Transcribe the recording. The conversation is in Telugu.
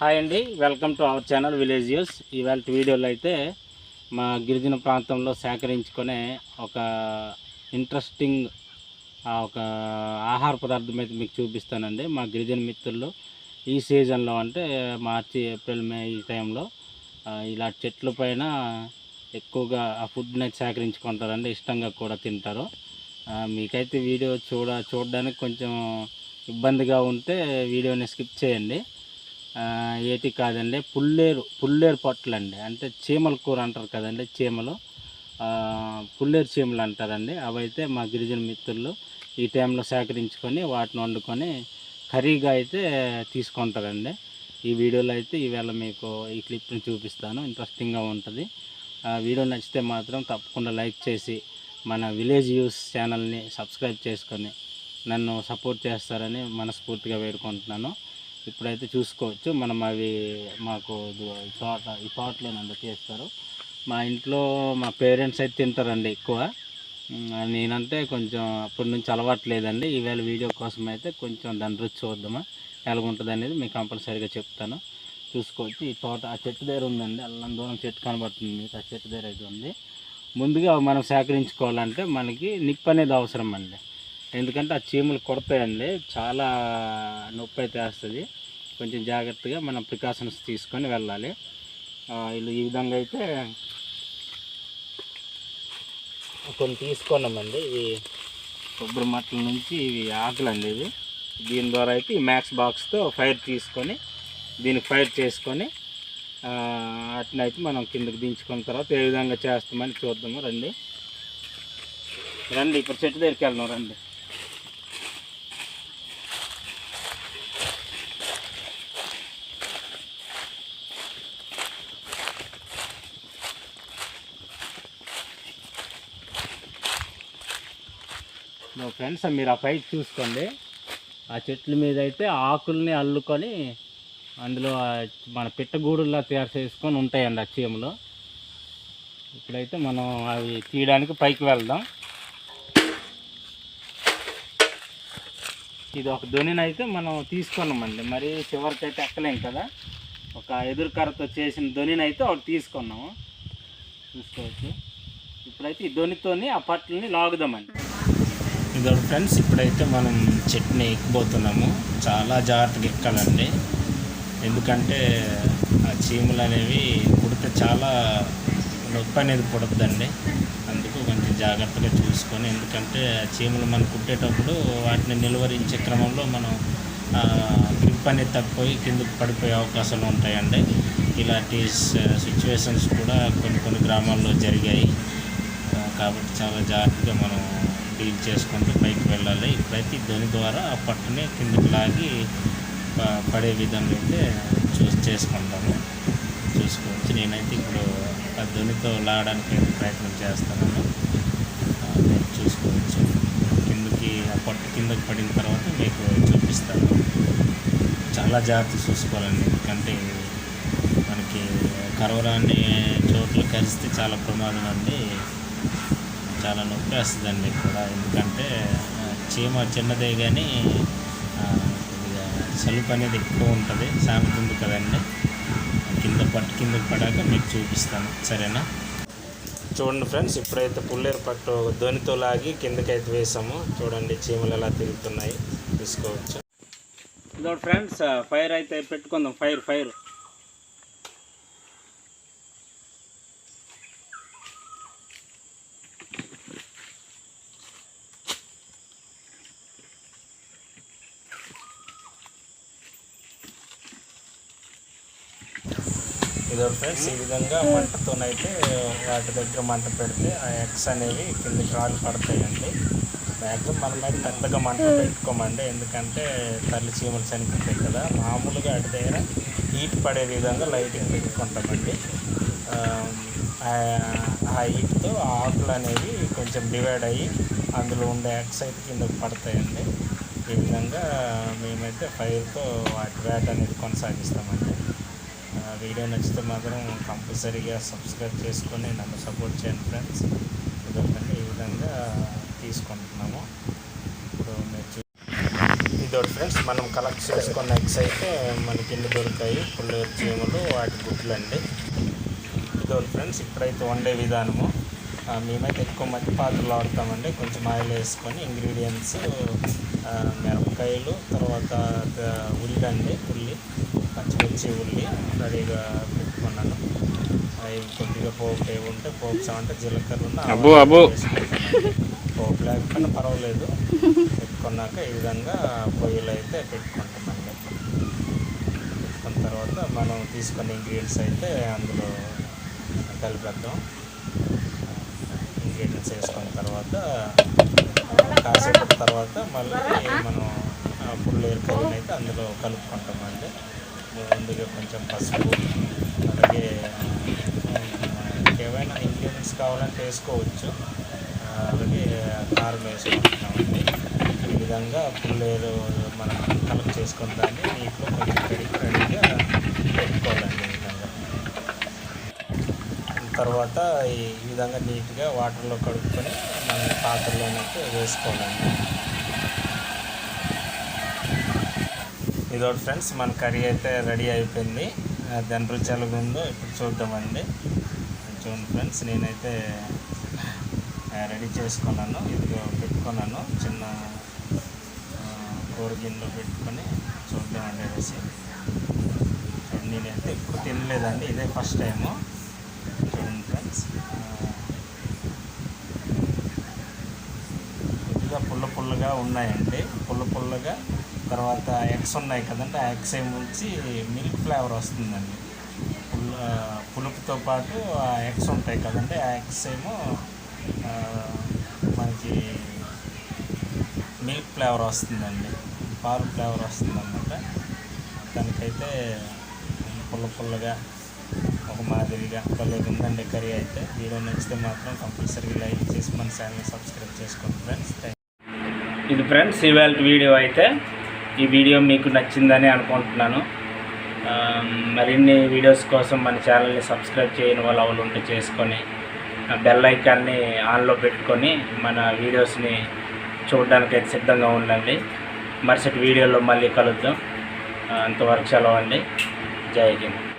హాయ్ అండి welcome to our channel village use ఇవాళ వీడియోలో అయితే మా గిరిజన ప్రాంతంలో సేకరించుకునే ఒక ఇంట్రెస్టింగ్ ఒక ఆహార పదార్థం అయితే మీకు చూపిస్తానండి. మా గిరిజన మిత్రులు ఈ సీజన్లో అంటే మార్చి ఏప్రిల్ మే ఈ టైంలో ఇలా చెట్ల పైన ఎక్కువగా ఆ ఫుడ్ని అయితే సేకరించుకుంటారండి. ఇష్టంగా కూడా తింటారు. మీకైతే వీడియో చూడ చూడడానికి కొంచెం ఇబ్బందిగా ఉంటే వీడియోని స్కిప్ చేయండి. ఏటి కాదండి పుల్లేరు పుల్లేరు పొట్టలండి అంటే చీమల కూర అంటారు కదండి చీమలు. పుల్లేరు చీమలు అంటారండి. అవైతే మా గిరిజన మిత్రులు ఈ టైంలో సేకరించుకొని వాటిని వండుకొని కర్రీగా అయితే తీసుకుంటారండి. ఈ వీడియోలో అయితే ఈవేళ మీకు ఈ క్లిప్ని చూపిస్తాను. ఇంట్రెస్టింగ్గా ఉంటుంది. ఆ వీడియో నచ్చితే మాత్రం తప్పకుండా లైక్ చేసి మన విలేజ్ యూస్ ఛానల్ని సబ్స్క్రైబ్ చేసుకొని నన్ను సపోర్ట్ చేస్తారని మనస్ఫూర్తిగా వేడుకుంటున్నాను. ఇప్పుడైతే చూసుకోవచ్చు. మనం అవి మాకు ఈ తోట ఈ తోటలోనండి చేస్తారు. మా ఇంట్లో మా పేరెంట్స్ అయితే తింటారండి ఎక్కువ. నేనంటే కొంచెం అప్పటి నుంచి అలవాటు లేదండి. ఈవేళ వీడియో కోసం అయితే కొంచెం దాని రుచి చూద్దామా? ఎలాగుంటుంది అనేది మీకు కంపల్సరీగా చెప్తాను. చూసుకోవచ్చు. ఈ తోట ఆ చెట్టు దగ్గర ఉందండి. అల్లం దూరం చెట్టు కనబడుతుంది మీకు. ఆ చెట్టు దగ్గర అయితే ఉంది. ముందుగా మనం సేకరించుకోవాలంటే మనకి నిప్పు అనేది అవసరం అండి ఎందుకంటే ఆ చీమలు కొడతాయండి. చాలా నొప్పి అయితే వేస్తుంది. కొంచెం జాగ్రత్తగా మనం ప్రికాషన్స్ తీసుకొని వెళ్ళాలి. వీళ్ళు ఈ విధంగా అయితే కొన్ని తీసుకున్నామండి. ఇవి కొబ్బరి మట్టల నుంచి ఇవి ఆకులండి ఇవి. దీని ద్వారా అయితే ఈ మ్యాక్స్ బాక్స్తో ఫైర్ తీసుకొని దీనికి ఫైర్ చేసుకొని అట్నైతే మనం కిందకి దించుకున్న తర్వాత ఏ విధంగా చేస్తామని చూద్దాము. రండి. రండి ఇప్పుడు చెట్టు దగ్గరికి వెళ్దాం. రండి. ఫ్రెండ్స్ మీరు ఆ పైకి చూసుకోండి. ఆ చెట్ల మీద అయితే ఆకుల్ని అల్లుకొని అందులో మన పిట్టగూడులా తయారు చేసుకొని ఉంటాయండి ఆ చీమలు. ఇప్పుడైతే మనం అవి తీయడానికి పైకి వెళ్దాం. ఇది ఒక ధ్వనిని అయితే మనం తీసుకున్నామండి. మరి చివరికి అయితే ఎక్కలేం కదా? ఒక ఎదురుకరతో చేసిన ధ్వనిని అయితే ఒకటి తీసుకున్నాము. చూసుకోవచ్చు. ఇప్పుడైతే ఈ దొనితోని ఆ పట్లని లాగుదామండి. ఇదో ఫ్రెండ్స్ ఇప్పుడైతే మనం చట్నీ ఎక్కిపోతున్నాము. చాలా జాగ్రత్తగా ఎక్కాలండి. ఎందుకంటే ఆ చీమలు అనేవి కుడితే చాలా నొప్పి అనేది పుడద్దండి. అందుకు కొంచెం జాగ్రత్తగా చూసుకొని ఎందుకంటే ఆ చీమలు మనం కుట్టేటప్పుడు వాటిని నిలువరించే క్రమంలో మనం గ్రిప్ అనేది తప్పిపోయి కిందకి పడిపోయే అవకాశాలు ఉంటాయండి. ఇలాంటి సిచ్యువేషన్స్ కూడా కొన్ని కొన్ని గ్రామాల్లో జరిగాయి. కాబట్టి చాలా జాగ్రత్తగా మనం డీల్ చేసుకుంటూ పైకి వెళ్ళాలి. ఇప్పుడైతే ఈ ధ్వని ద్వారా ఆ పట్టుని కిందకి లాగి పడే విధంగా అయితే చూస్ చేసుకుంటాము. చూసుకోవచ్చు. నేనైతే ఇప్పుడు ఆ ధ్వనితో లాగడానికి అయితే ప్రయత్నం చేస్తున్నాను. మీరు చూసుకోవచ్చు. కిందకి ఆ పట్టు కిందకి పడిన తర్వాత మీకు చూపిస్తాను. చాలా జాగ్రత్త చూసుకోవాలండి. ఎందుకంటే మనకి కరవరాని చోట్ల కలిస్తే చాలా ప్రమాదం అండి. చాలా నొప్పి వస్తుందండి కూడా. ఎందుకంటే చీమ చిన్నదే కానీ కొద్దిగా సలుపు అనేది ఎక్కువ ఉంటుంది. సామెత ఉంది కదండి. కింద పట్టు కిందకి పడాక మీకు చూపిస్తాను. సరేనా? చూడండి ఫ్రెండ్స్ ఇప్పుడైతే పుల్లేరు పట్టు ధ్వనితో లాగి కిందకైతే వేసాము. చూడండి చీమలు ఎలా తిరుగుతున్నాయి. తీసుకోవచ్చు. ఇదో ఫ్రెండ్స్ ఫైర్ అయితే పెట్టుకుందాం. Fire fire. ఇదో ఫ్రెండ్స్ ఈ విధంగా మంటతోనైతే వాటి దగ్గర మంట పెడితే ఆ ఎగ్స్ అనేవి కిందకి రాళ్ళు పడతాయండి. మ్యాక్సిమం మనం అయితే పెద్దగా మంట పెట్టుకోమండి. ఎందుకంటే తల్లి చీమలు చనిపోతాయి కదా. మామూలుగా అటు దగ్గర హీట్ పడే విధంగా లైటింగ్ పెట్టుకుంటామండి. ఆ, హీట్తో ఆకులు అనేవి కొంచెం డివైడ్ అయ్యి అందులో ఉండే ఎగ్స్ అయితే కిందకు పడతాయండి. ఈ విధంగా మేమైతే ఫైర్తో వాటి వేట అనేది కొనసాగిస్తామండి. వీడియో నచ్చితే మాత్రం కంపల్సరీగా సబ్స్క్రైబ్ చేసుకొని నన్ను సపోర్ట్ చేయండి ఫ్రెండ్స్. ఇదొకటి ఈ విధంగా తీసుకుంటున్నాము. ఇప్పుడు మీరు చూ- ఇదొకటి ఫ్రెండ్స్ మనం కలెక్ట్ చేసుకున్న ఎగ్స్ అయితే మనకి ఎన్ని దొరుకుతాయి? పుల్లేరు చీమలు వాటి గుడ్లు అండి ఇదొకటి ఫ్రెండ్స్ ఇప్పుడైతే వండే విధానము. మేమైతే ఎక్కువ మంది పాత్రలు వాడతామండి. కొంచెం ఆయిల్ వేసుకొని ఇంగ్రీడియంట్స్ మిరపకాయలు తర్వాత ఉల్లి అండి ఉల్లి పచ్చిమిర్చి ఉల్లి రెడీగా పెట్టుకున్నాను. అవి కొద్దిగా పోపు వేవి ఉంటే పోపు అంటే జీలకర్ర అబ్బో, అబ్బో. పోపు లేకపోయినా పర్వాలేదు. పెట్టుకున్నాక ఈ విధంగా పొయ్యిలు అయితే పెట్టుకుంటామండి పెట్టుకున్న తర్వాత మనం తీసుకున్న ఇంగ్రీడియంట్స్ అయితే అందులో కలిపేద్దాం. ఇంగ్రీడియంట్స్ వేసుకున్న తర్వాత ఆ, కాసేపటి తర్వాత మళ్ళీ మనం పుల్లేరు కర్రీని అయితే అందులో కలుపుకుంటామండి. ముందుగా కొంచెం పసుపు అలాగే ఏవైనా ఇంగ్రీడియంట్స్ కావాలంటే వేసుకోవచ్చు. అలాగే కారం వేసుకుంటున్నామండి ఈ విధంగా పుల్లేరు మనం కలెక్ట్ చేసుకున్న దాన్ని నీటిలో కొంచెం కడిగి రెడీగా పెట్టుకోవాలండి ఈ విధంగా. తర్వాత ఈ విధంగా నీట్గా వాటర్లో కడుక్కొని మనం పాత్రలోనైతే వేసుకోవాలండి. ఇదోటి ఫ్రెండ్స్ మన కర్రీ అయితే రెడీ అయిపోయింది. దాని రుచి ఎలాగ ఉందో ఇప్పుడు చూద్దామండి. చూడండి ఫ్రెండ్స్ నేనైతే రెడీ చేసుకున్నాను. ఇదిగో పెట్టుకున్నాను. చిన్న ఆ, కూర గిన్నెలో పెట్టుకొని చూద్దామండి అనేసి. నేనైతే ఇప్పుడు తినలేదండి ఇదే ఫస్ట్ టైము. చూడండి ఫ్రెండ్స్ కొద్దిగా పుల్ల పుల్లగా ఉన్నాయండి. పుల్ల పుల్లగా తర్వాత ఎగ్స్ ఉన్నాయి కదండి ఆ ఎగ్స్ నుంచి మిల్క్ ఫ్లేవర్ వస్తుందండి. పుల్ల పులుపుతో పాటు ఆ ఎగ్స్ ఉంటాయి కదండి ఆ ఎగ్స్ ఏమో మనకి మిల్క్ ఫ్లేవర్ వస్తుందండి పాలు ఫ్లేవర్ వస్తుందన్నమాట. దానికైతే పుల్ల పుల్లగా ఒక మాదిరిగా భలే ఉందండి కర్రీ అయితే. వీడియో నచ్చితే మాత్రం కంపల్సరీ లైక్ చేసి మన ఛానల్ సబ్స్క్రైబ్ చేసుకోండి ఫ్రెండ్స్. ఇది ఫ్రెండ్స్ ఇవాళ వీడియో అయితే ఈ వీడియో మీకు నచ్చిందని అనుకుంటున్నాను. మరిన్ని వీడియోస్ కోసం మన ఛానల్ని సబ్స్క్రైబ్ చేయని వాళ్ళు వాళ్ళు ఉంటే చేసుకొని బెల్ ఐకాన్ని ఆన్లో పెట్టుకొని మన వీడియోస్ని చూడడానికి అయితే సిద్ధంగా ఉండండి. మరుసటి వీడియోలో మళ్ళీ కలుద్దాం. అంతవరకు సెలవు అండి. జై హింద్.